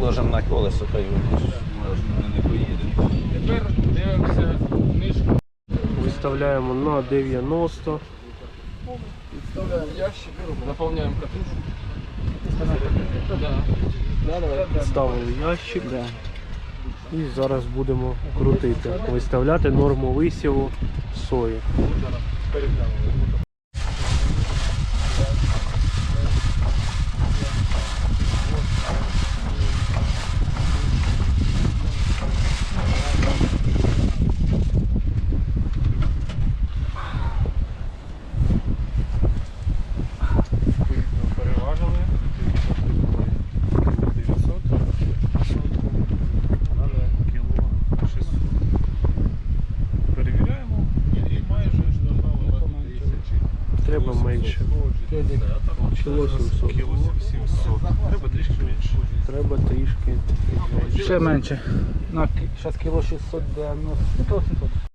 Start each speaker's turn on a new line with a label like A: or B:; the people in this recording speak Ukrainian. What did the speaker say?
A: Ложимо на колесо, то й не поїде. Тепер дивимося книжку. Виставляємо на 90.
B: Вставляємо ящик, наповняємо катушку.
A: Ставили ящик і зараз будемо крутити, виставляти норму висіву сої. Треба менше. Кіло 700.
B: Кіло 700. Треба трішки менше.
A: Треба трішки.
C: Ще менше. На зараз кіло 690. 800.